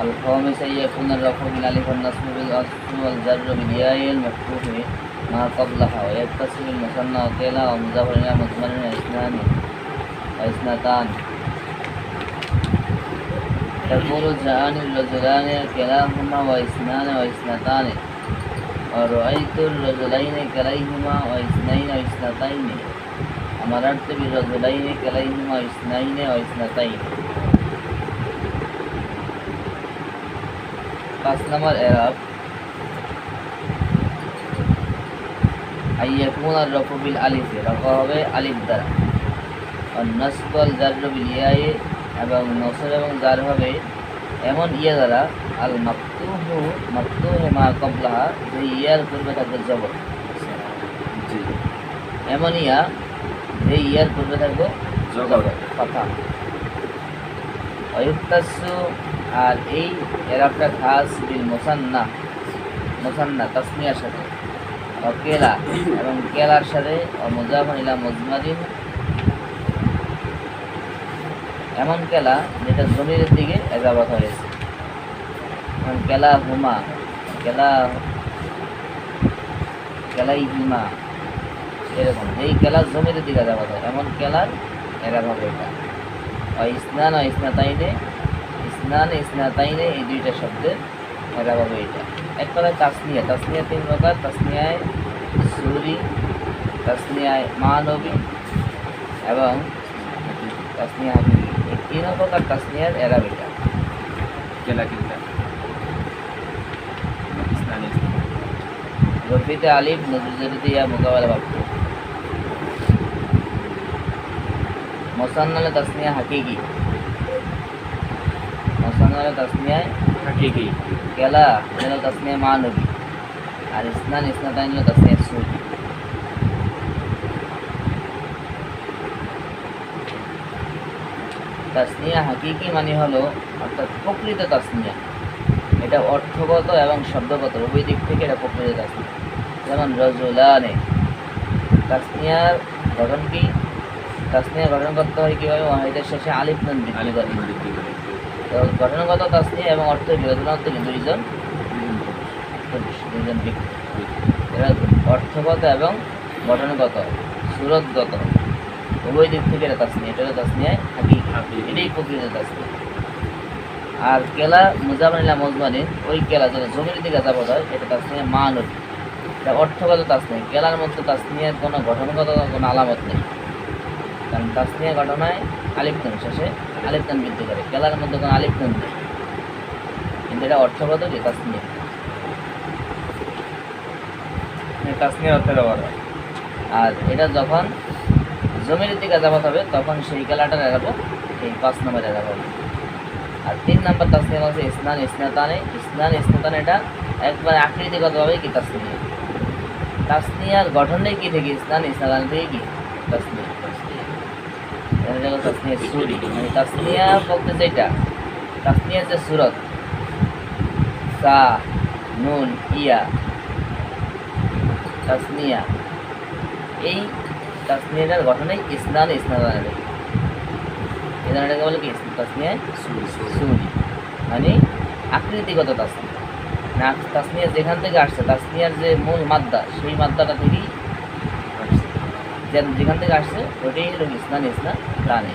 हल्कों में से यकून रफ़ो बिलालिफ नसमबिलजरबिलमफ़ूफ़ माकबल यकसमसन्ना अकेला और मुजफ़रना मतमन इसनान इसनतान यकून जहान रजुलान कलाहुमा व इसनान व इसनतान और रजुलैन कलईहुमा व इसनैन व इसनतैन अमरत बिरजुलैन कलईहुमा इसनैन व इसनतैन পাঁচ নম্বর এরাব আইয়াকুন আর রফু বিল আলিফে রফা হবে আলিফ দ্বারা। আর নসবল জার বিল ইয়ায়ে এবং নসর এবং জার হবে এমন ইয়া দ্বারা। আল মাকতুহু মাকতুহে মা কবলাহা যে ইয়ার পূর্বে থাকবে জবর। এমন ইয়া যে ইয়ার পূর্বে থাকবে জবর। কথা অয়ুক্তাসু আর এই এরাবটা খাস বিল মোসান্না মোসান্না, তাসমিয়ার সাথে। কেলা, এবং কেলার সাথে ও মুজাফর ইলা মুজমাদিন। এমন কেলা যেটা জমির দিকে এজাবত হয়েছে। যেমন কেলা হুমা, কেলা কেলাই হিমা এরকম। এই কেলার জমির দিকে এজাবত হয়, এমন কেলার এরাব হবে এটা ও ইসনাতাইনে ইসনান ইসনাতাইনে এই দুইটা শব্দের এরা হবে এটা। এক তাসনিয়া তাসনিয়া তিন প্রকার তাসনিয়ায় সুরি তাসনিয়ায় মানবী এবং তাসনিয়া এই তিন প্রকার তাসনিয়ার এরা কেলা কিনটা ইসলামী রফিতে আলিফ নজরুজরিতে ইয়া মোকাবেলা ভাবত মোসান্নালে তাসনিয়া হাকিকি। মোসান্নালে তাসনিয়ায় হাকিকি কেলা এটা তাসনিয়া মানবী আর ইসনান ইসনাতাইন হলো তাসনিয়া সুরি তাসনিয়া হাকিকি মানে হলো অর্থাৎ প্রকৃত এটা অর্থগত এবং শব্দগত, উভয় দিক থেকে এটা প্রকৃত তাসনিয়া যেমন রজুলানে তাসনিয়ার গঠন কি? তাসনিয়া গঠন করতে হয় কীভাবে? ওয়াহিদের শেষে আলিফ নুন গঠনগত তাসনিয়া এবং অর্থ বিরোধন থেকে দুইজন দুইজন ব্যক্তি। এরা অর্থগত এবং গঠনগত সুরতগত। উভয় দিক থেকে এটা তাসনিয়া এটা হলো তাসনিয়ায় হাকি। হাকিকি। এটাই প্রকৃত তাসনিয়া আর কেলা মুজামানিলা মজমানিন ওই কেলা যেটা জমির দিকে যাবত হয় এটা তাসনিয়া মানব এটা অর্থগত তাসনিয়া কেলার মধ্যে তাসনিয়ার কোনো গঠনগত কোনো আলামত নেই। কারণ তাসনিয়া ঘটনায় আলিপ্তন শেষে আলিপ্তন বৃদ্ধি করে। কেলার মধ্যে কোনো আলিপ্তন নেই। কিন্তু এটা অর্থগত যে তাসনিয়া তাসনিয়া অর্থে ব্যবহার হয় আর এটা যখন জমির দিকে যাবাত হবে তখন সেই খেলাটা দেখাবো এই পাঁচ নম্বরে দেখাবো আর তিন নম্বর তাসনিয়া হচ্ছে স্নান স্নাতানে স্নান ইসনাতান এটা একবার আকৃতিগতভাবে কি তাসনিয়া তাসনিয়ার গঠনে কি থেকে? স্নান স্নাতান থেকে কি তাসনিয়া এটা হলো তাসনিয়া মানে তাসনিয়া বলতে যেটা তাসনিয়ার যে সুরত সা নুন ইয়া তাসনিয়া এই তাসনিয়াটার গঠনে ইসনান ইসনাদান ইসনান এটাকে বলে কি তাসনিয়া সুরি মানে আকৃতিগত তাসনিয়া না তাসনিয়া যেখান থেকে আসছে তাসনিয়ার যে মূল মাদ্দা সেই মাদ্দাটা থেকেই যেখান থেকে আসছে ওটাই হলো ইসনান ইসনা দানে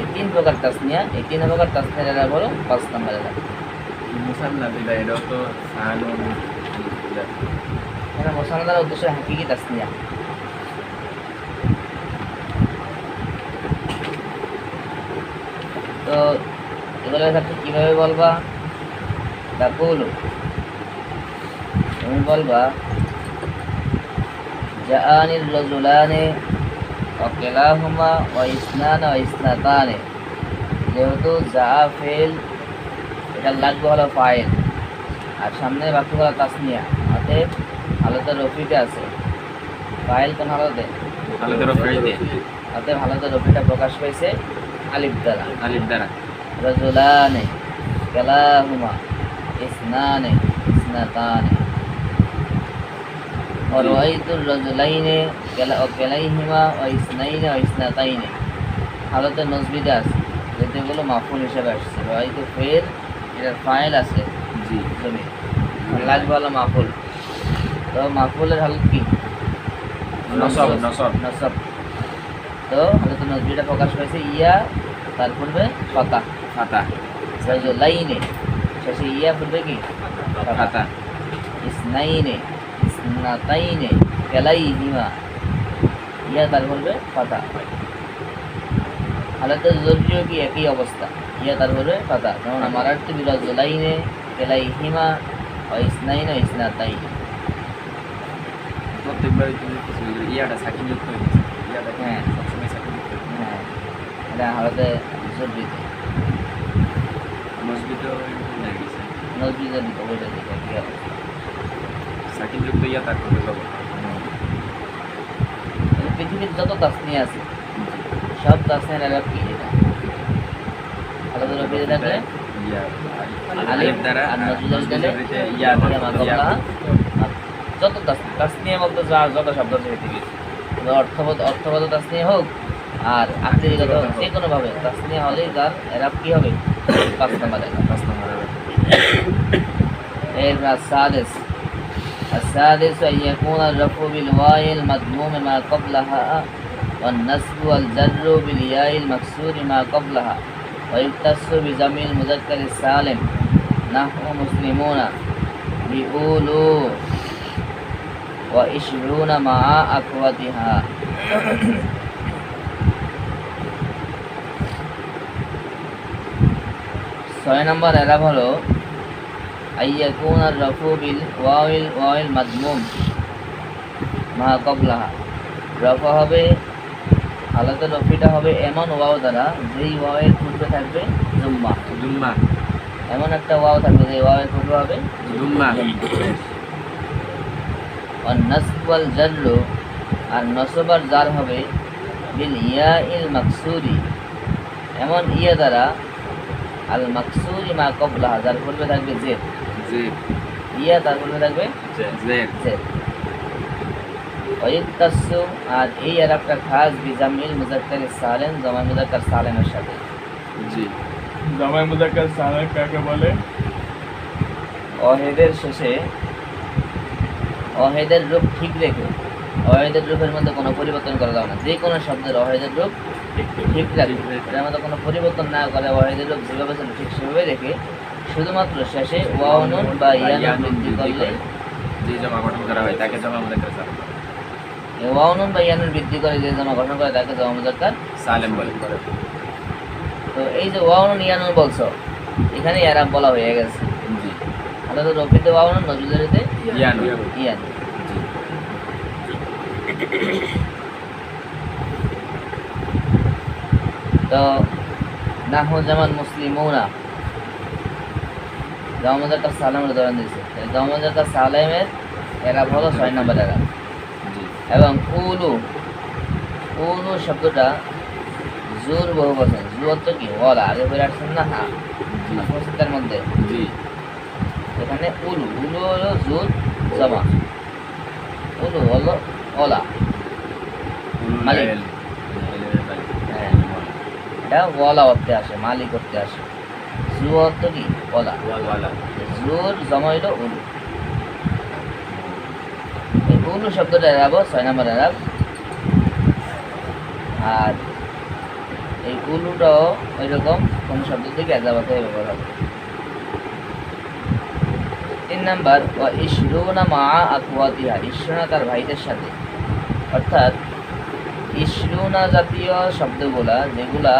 এই তিন প্রকার তাসনিয়া এই তিন প্রকার তাসনিয়ার এরা হলো পাঁচ নম্বর এরা মুসান্না দিলা এটাও তো সানুন মোসান্নাদার উদ্দেশ্য হাকিকি তাসনিয়া তো এগুলো ক্ষেত্রে কীভাবে বলবা? তা বলো তুমি বলবা অকেলাহুমা ও ইসনান ও ইসনাতানে যেহেতু যা ফেল এটা লাগবে হলো ফাইল। আর সামনে বাকি হলো তাসনিয়া। অতএব হালতে রফিতে আছে। ফাইল কোন হালতে? অতএব হালতে রফিটা প্রকাশ পাইছে আলিফ দ্বারা। আলিফ দ্বারা। রজুলানে কেলাহুমা ইসনানে ইসনাতানে। ورأيت الرجلين كلا وكليهما واثنين واثنتين হালতে নজবিদে আছে যেগুলো মাফুল হিসেবে আসছে রয়তো ফের এটার ফাইল আছে জি জমি লাগবে হলো মাফুল তো মাফুলের হালত কি নসব নসব নসব তো হালত নজবিটা প্রকাশ হয়েছে ইয়া তার পূর্বে পাতা ফাতা লাইনে শেষে ইয়া পূর্বে কি ফাতা ইসনাইনে ইসনাতাইনে কেলাইহিমা ইয়া তার পূর্বে পাতা হালাতে জরুরিও কি একই অবস্থা ইয়া তার পূর্বে পাতা যেমন আমার অর্থ বিরাজ লাইনে কেলাইহিমা ও ইসনাইনে ও ইসনাতাইনে প্রত্যেকবারই তুমি কিছু ইয়াটা সাকিন যুক্ত হয়ে গেছে ইয়াটা হ্যাঁ। সবসময় সাকিন যুক্ত হয়ে গেছে। হ্যাঁ এটা হালাতে জরুরিতে মসজিদে হয়ে গেছে নজবি জরুরি ওইটা দিকে কি হবে সাকিব যুক্ত ইয়া তার করতে হবে মানে পৃথিবীর যত তাসনি আছে সব তাসনির আলাপ কি এটা? আর নজরুল দিলে ইয়া যত তাসনিয়া বলতে যা যত শব্দ আছে পৃথিবীর। অর্থবোধ অর্থগত তাসনিয়া হোক আর আকৃতিগত হোক যে কোনোভাবে তাসনিয়া হলে তার এরাপ কি হবে? পাঁচ নম্বর দেখা পাঁচ নম্বর এর সাদেশ السادس أن يكون الرفع بالواو المضموم ما قبلها والنصب والجر بالياء المكسور ما قبلها ويختص بجمع المذكر السالم نحو مسلمون بأولو وعشرون مع أخوتها ছয় নম্বর এরাব হলো রফু বিল ওয়াইল ওয়াইল মাদমুম মা কবলাহা রফা হবে হালাতে রফিটা হবে এমন ওয়াও দ্বারা যেই ওয়াওয়ের পূর্বে থাকবে জুম্মা। জুম্মা। এমন একটা ওয়াও থাকবে যে ওয়াওয়ের পূর্বে হবে জুম্মা। আর নাসবাল জাররু আর নসবার জার হবে বিল ইয়া ইল মাকসুরি। এমন ইয়া দ্বারা আল মাকসুরি মা কবলাহা যার পূর্বে থাকবে জেদ। জেদ ইয়া তার থাকবে? জেদ জেদ ওয়ুক্তাসু আর এই আরবটা খাস বিজামিল মুজাক্কার সালেম জমা মুজাক্কার সালেমের সাথে। জি। জামাই মুজাক্কার সালেক কাকে বলে? অহেদের শেষে অহেদের রূপ ঠিক রেখে অহেদের রূপের মধ্যে কোনো পরিবর্তন করা যাবে না। যে কোনো শব্দের অহেদের রূপ ঠিক রাখবে। এটার মধ্যে কোনো পরিবর্তন না করে অহেদের রূপ যেভাবে ছিল ঠিক সেভাবে রেখে শুধুমাত্র শেষে ওয়াউনুন বা ইয়ানুন বৃদ্ধি করলে যে জমা গঠন করা হয় তাকে জমা আমাদের কাছে ওয়াউনুন বা ইয়ানুন বৃদ্ধি করে যে জমা গঠন করে তাকে জমা মুজাক্কার সালেম বলে। তো এই যে ওয়াউনুন ইয়ানুন বলছো এখানে ইয়ারাব বলা হয়ে গেছে। জি। তো রফিতে ওয়াউনুন নজরুলেতে ইয়ানু ইয়ান জি। তো নাহু জামান মুসলিম মুসলিমুনা জামাজার কাছে সালামের উদাহরণ দিয়েছে। জামাজার সালামের এরা হলো ছয় নম্বর এরা। এবং উলু উলু শব্দটা জোর বহু বছর। জু অর্থ কি? ওলা আগে বলে আসছেন না জি। মধ্যে। জি। এখানে উলু উলু হলো জুর জমা। উলু হলো ওলা। মালিক। হ্যাঁ। এটা ওয়ালা অর্থে আসে মালিক অর্থে আসে। জু অর্থ কি ওলা ওয়ালা জমা হইল উলু। এই উলু শব্দটা এরাবো ছয় নম্বর এরাব আর এই উলুটাও ওই রকম কোন শব্দ থেকে এজাবাতে ব্যবহার হবে। তিন নাম্বার ইসরুনা মা আকুয়াতিহা ইসরুনা তার ভাইদের সাথে। অর্থাৎ ইসরুনা জাতীয় শব্দগুলা যেগুলা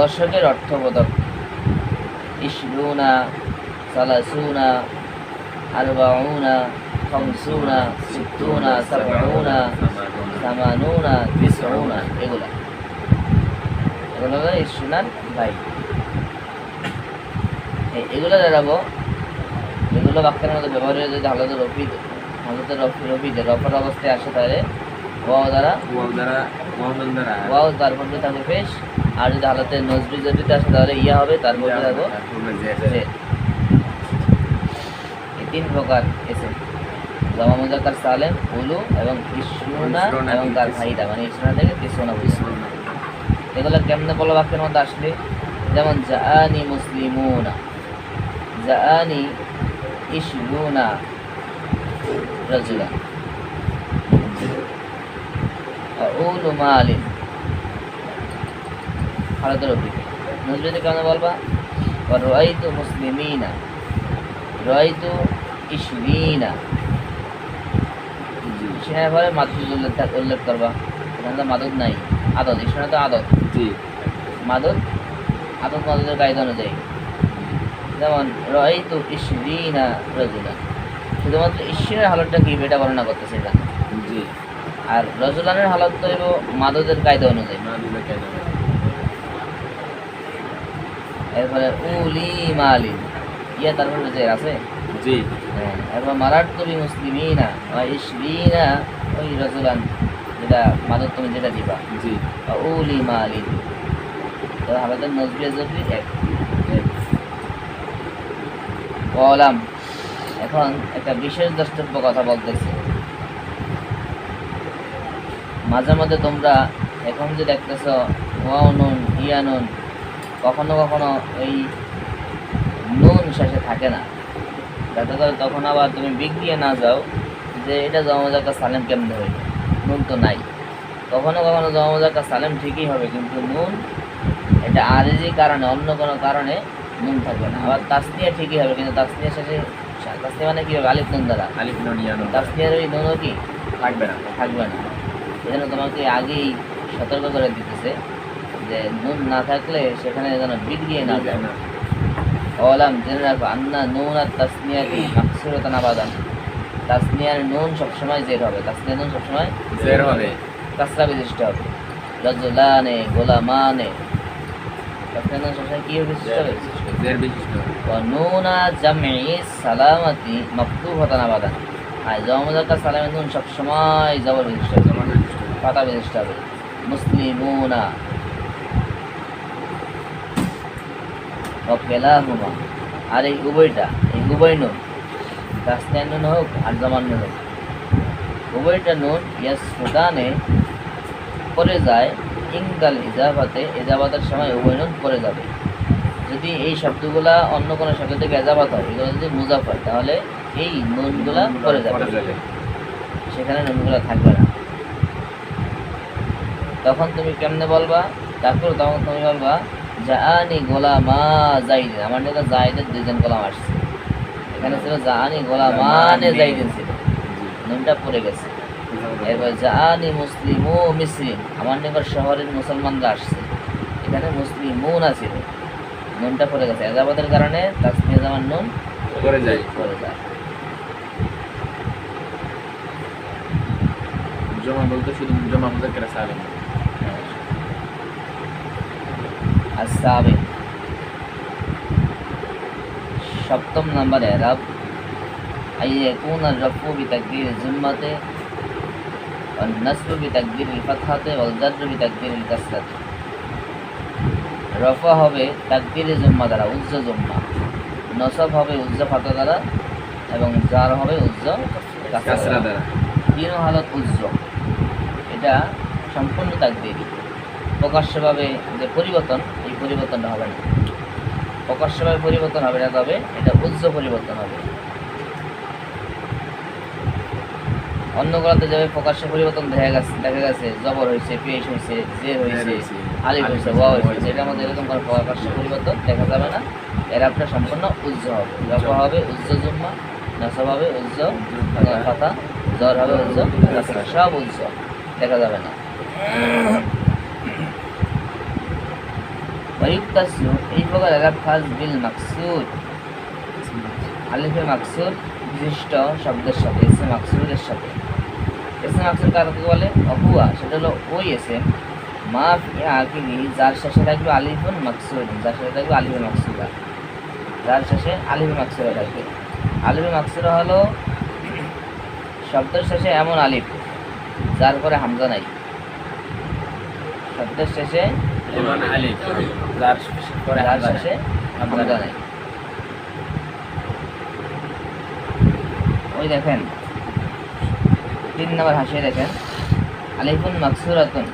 দশকের অর্থবোধক ইসরুনা সালাসুনা, আরবাউনা, খামসুনা, সিত্তুনা, সাবউনা, সামানুনা, তিসউনা, এগুলা। এগুলো হলো ইসরুনার এগুলো দাঁড়াবো এগুলো বাক্যের মধ্যে ব্যবহার হয়ে যদি হালতে রফি হালতে রফি রফিতে রফার অবস্থায় আসে তাহলে ওয়াও দ্বারা। ওয়াও দ্বারা দ্বারা। ওয়াও থাকবে পেশ আর যদি হালতে নজবি জবিতে আসে তাহলে ইয়া হবে থাকব এই তিন প্রকার এসে। জামা সালেম উলু এবং ইসরুনা ইসরুনা এবং তার ভাইরা। মানে ইসরুনা থেকে তিসরুনা এগুলো কেমনে বলো বাক্যের মধ্যে আসলে? যেমন জানি মুসলিমুনা জাআনি ইশরুনা রাজুলা। আউলু মালিন। হালাতের অভিজ্ঞ নজরুল কেমন বলবা রাইতু মুসলিমিনা জি। সেখানে মাদুদ উল্লেখ উল্লেখ করবা। এখানে তো মাদুদ নাই আদত। এখানে তো আদত। জি। মাদুদ আদত মাদুদের কায়দা অনুযায়ী। যেমন রাইতু ইশরিনা রাজুলা শুধুমাত্র ঈশ্বরের হালতটা কি এটা বর্ণনা করতেছে এখানে। আর রজুলানের হালত তো মাদুদের কায়দা অনুযায়ী। এরপরে উলি মালিন। ইয়া তারপরে যে আছে? জি। হ্যাঁ, এরপর মারার তুমি মুসলিমিনা বা ইসরিনা ওই রজুলান যেটা মাদক তুমি যেটা দিবা। জি। উলি মালিন। তো আমাদের নজরিয়া জরুরি এক। বলাম এখন একটা বিশেষ দ্রষ্টব্য কথা বলতেছি। মাঝে মাঝে তোমরা এখন যে দেখতেছ ওয়াও নুন ইয়া নুন কখনো কখনো এই নুন শেষে থাকে না। যাতে করে তখন আবার তুমি বিগ দিয়ে না যাও যে এটা জমাজাকা সালেম কেমনে হইল? নুন তো নাই। কখনো কখনো জমাজাকা সালেম ঠিকই হবে কিন্তু নুন এটা আরেজি কারণে অন্য কোনো কারণে নুন থাকবে না। আবার তাসনিয়া ঠিকই হবে কিন্তু তাসনিয়া শেষে তাসনিয়া মানে কি হবে? আলিফ নুন দ্বারা। আলিফ ননিয়ানো তাসনিয়ার ওই নুনও কি? থাকবে না। থাকবে না। এজন্য তোমাকে আগেই সতর্ক করে দিতেছে যে নুন না থাকলে সেখানে যেন বিট গিয়ে না যায়। না জেনে রাখো আন্না নুন আর তাসনিয়াতি মাকসুরতান আবাদান। তাসনিয়ার নুন সবসময় জের হবে। তাসনিয়ার নুন সবসময় জের হবে। কাসরা বিশিষ্ট হবে। রজুলানে গোলামানে। তাসনিয়ার নুন সবসময় কি হবে? বিশিষ্ট হবে? জের বিশিষ্ট নুনা জামি সালামাতি মফতুহতান আবাদান। আর সালামের নুন সবসময় জবর বিশিষ্ট হবে পাতা বিশিষ্ট হবে। মুসলিমুনা। ওকেলাহুমা আর এই উভয়টা এই উভয় নুন। রাস্তায় নুন হোক আর জমান নুন হোক। উভয়টা নুন ইয়াস ফুদানে পরে যায়। ইংদাল ইজাবাতে ইজাবাতের সময় উভয় নুন পরে যাবে। যদি এই শব্দগুলা অন্য কোনো শব্দ থেকে এজাবাত হয় এগুলো যদি মুজাফ হয় তাহলে এই নুনগুলা পরে যাবে। সেখানে নুনগুলো থাকবে না। তখন তুমি কেমনে বলবা? তারপর তখন তুমি বলবা জাআনি গোলামা জাইদিন আমার নিকে জাইদের দুইজন গোলাম আসছে। এখানে ছিল জাআনি গোলামানে জাইদিন ছিল। নুনটা পড়ে গেছে। এরপর জাআনি মুসলিম ও মিসরিন আমার নিকট শহরের মুসলমানরা আসছে। এখানে মুসলিমুন আছে নুনটা পড়ে গেছে। এজাবাদের কারণে তাসমিয়া জামান নুন পড়ে যায়। জমা বলতে শুধু জমা মুজাক্কার সালেম السابع সপ্তম নম্বর এরাব أن يكون الرفع بتقدير الزمة والنصب بتقدير الفتحة والجر بتقدير الكسرة রফা হবে তাকদিরে জুম্মা দ্বারা উজ্জ জুম্মা নসব হবে উজ্জ ফাতা দ্বারা এবং জার হবে উজ্জ কাসরা কাসরা দ্বারা দ্বারা তিন হালত উজ্জ এটা সম্পূর্ণ তাকদিরি প্রকাশ্যভাবে যে পরিবর্তন এই পরিবর্তনটা হবে না। প্রকাশ্যভাবে পরিবর্তন হবে না তবে এটা উজ্জ পরিবর্তন হবে। অন্য অন্যগুলোতে যাবে প্রকাশ্যে পরিবর্তন দেখা গেছে দেখা গেছে জবর হয়েছে পেশ হয়েছে জের হয়েছে আলিফ হয়েছে ওয়া হয়েছে এটার মধ্যে এরকম কোনো প্রকাশ্য পরিবর্তন দেখা যাবে না। এর আপনার সম্পূর্ণ উজ্জ হবে। রফা হবে উজ্জ জুম্মা নসব হবে উজ্জ ফাতা জ্বর হবে উজ্জ সব উজ্জ দেখা যাবে না। ওয়ুক্তাসু এই প্রকার এলাপ খাস বিল মাকসুদ। আলিফে মাকসুদ বিশিষ্ট শব্দের সাথে, এসে মাকসুদের সাথে। এসে মাকসুদ কাকে বলে? অহুয়া, সেটা হলো ওই এসে মা আকিলি যার শেষে থাকবে আলিফুন মাকসুদ, যার শেষে থাকবে আলিফে মাকসুদা যার শেষে আলিফে মাকসুদা থাকবে। আলিফে মাকসুদা হলো, শব্দের শেষে এমন আলিফ। যার পরে হামজা নাই। শব্দের শেষে যার পরে শেষে হামজা হামজা নাই। নাই ওই দেখেন তিন নম্বর হাসিয়ে দেখেন আলিফুন মাকসুরাতুন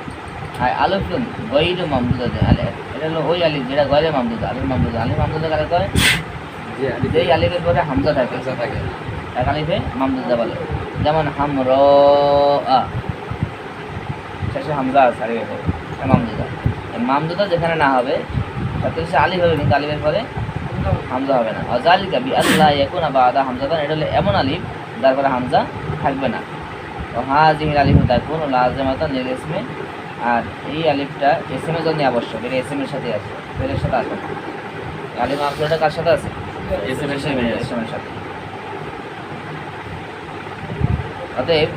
আর আলিফুন গৈরু মামদুদা আলে এটা হলো ওই আলিফ যেটা গয়রে মামদুদা আলিফ মামদুদা। আলিফ মামদুদা কারে কয় যে যেই আলিফের পরে হামজা থাকে। হামজা থাকে। এক আলিফে মামদুদা বলে। যেমন হাম র শেষে হামজা আছে আলিফের পরে মামদুদা মামদুদা যেখানে না হবে তাতে সে আলিফ হবে কিন্তু আলিফের পরে হামজা হবে না। অজালিকা বি আল্লাহ ইয়াকুনা বাদা হামজাতান এটা হলো এমন আলিফ যার পরে হামজা থাকবে না। ও হাজিহিল আলিফ তাকুন ও লাজমাতান লিল ইসমে। আর এই আলিফটা এসএমের জন্য আবশ্যক এটা এসএমের সাথে আছে ফেলের সাথে আছে না। মাকসুরটা কার সাথে আছে? এস এম এর সাথে আছে। এসএমের সাথে। অতএব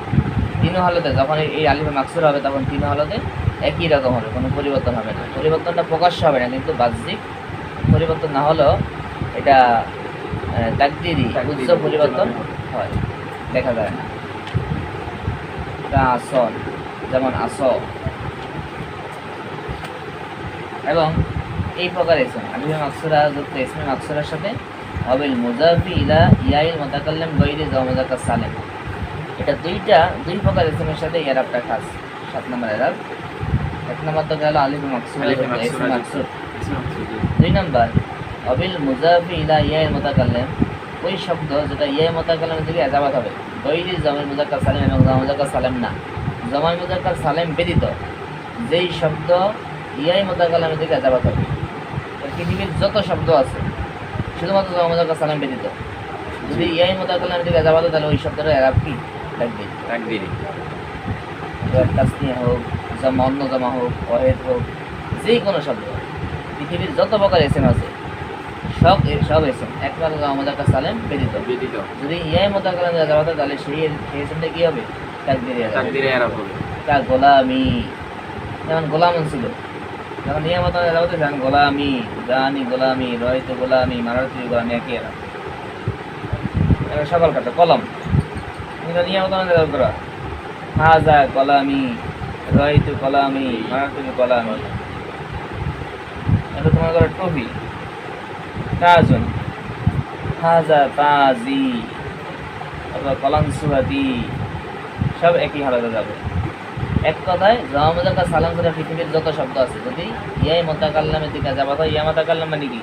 তিন হালতে যখন এই- আলিফে মাকসুর হবে তখন তিন হালতে একই রকম হবে কোনো পরিবর্তন হবে না। পরিবর্তনটা প্রকাশ্য হবে না কিন্তু বাহ্যিক পরিবর্তন না হলেও এটা তাকদিরি উচ্চ পরিবর্তন হয়। দেখা যায় না। তা আসন যেমন আস এবং এই প্রকার এসম আলিফে মাকসুরা যুক্ত ইসমে মাকসুরার সাথে অবিল মুজাফি ইলা ইয়াইল মোতাকাল্লাম গৈরি জমজাকা সালেম। এটা দুইটা দুই প্রকার এসএমের সাথে এরাবটা খাস। সাত নম্বর এরাব এক নম্বর তো গেল আলিফ জি। দুই নম্বর অবিল মুজাফি ইলা ইয়াইল মোতাকাল্লাম। ওই শব্দ যেটা ইয়ে মোতাকাল্লামের দিকে এজাবাত হবে। গৈরি জমির মুজাক্কার সালেম এবং জমজাকা সালেম না। জমাই মুজাক্কার সালেম ব্যতীত যেই শব্দ ইয়াই মোতাকাল্লামের দিকে এজাবাত হবে। পৃথিবীর যত শব্দ আছে শুধুমাত্র জমজাকা সালেম ব্যতীত। যদি ইয়াই মোতাকাল্লামের দিকে এজাবাত হয় তাহলে ওই শব্দটা এরাব কি? থাকবে তাকদিরি এবার তাসনিয়া হোক জমা অন্য জমা হোক অহেদ হোক যে কোনো শব্দ পৃথিবীর যত প্রকার এসএম আছে সব সব এসএম একমাত্র আমাদের কাছে ব্যতীত। ব্যতীত। যদি ইয়াই যাওয়া হতো তাহলে সেই সেই এসএমটা কি হবে? তাকদির তাকদিরে এরাব হবে। তা গোলামি। যেমন গোলাম ছিল। যখন ইয়া মতো যাওয়া হতো যেমন গোলামি জানি গোলামি রয়তো গোলামি মারাতি গোলামি একই এরা। সকল কথা কলম কিন্তু নিয়ে মতো যাওয়া করা হাজা কলামি রয়তো কলামি কলামি। এটা তোমার হাজা তাজি, অথবা কলাম সুহাদি সব একই হালাতে যাবে। এক কথায় জহামুদাকা সালাম করে পৃথিবীর যত শব্দ আছে, যদি ইয়াই মোতাকাল্লামের দিকে যাবা, তো ইয়া মোতাকাল্লাম মানে কি?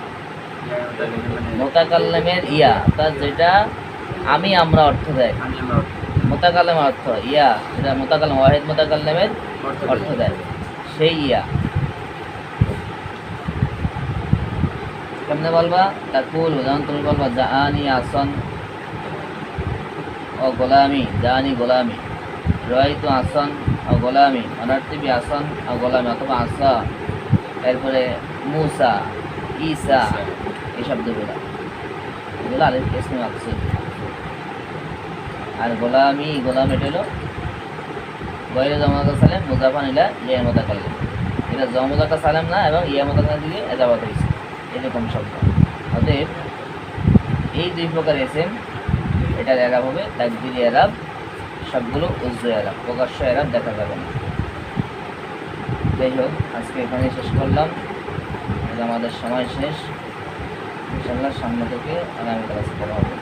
মোতাকাল্লামের ইয়া। অর্থাৎ যেটা আমি আমরা অর্থ দেয়। মোতাকাল্লামের অর্থ ইয়া যেটা মোতাকাল্লাম ওয়াহিদ মোতাকাল্লামের অর্থ দেয়। সেই ইয়া। কেমনে বলবা? তাকুল যেমন তুমি বলবা জাহানি আসন ও গোলামি জাহানি গোলামি। রয়তো আসন ও গোলামি। অনার্থিবি আসন ও গোলামি অথবা আসা। এরপরে মুসা ঈসা এই শব্দগুলো। এগুলো আলিফ ইসমে আর গোলামি গোলামি এটা হলো গয়রে জমাকা সালেম মুজাফান ইলা ইয়া মোতাকাল্লিম এটা জমুজাকা সালেম না এবং ইয়া মোতাকাল্লিম দিকে এজাবাত হয়েছে। এরকম শব্দ। অতএব এই দুই প্রকার এসেম, এটার এরাব হবে তাকদিরি এরাব, সবগুলো উজ্জ এরাব, প্রকাশ্য এরাব দেখা যাবে না। যাই হোক আজকে এখানে শেষ করলাম। আমাদের সময় শেষ। ইনশাল্লাহ সামনে থেকে আগামী ক্লাস করা হবে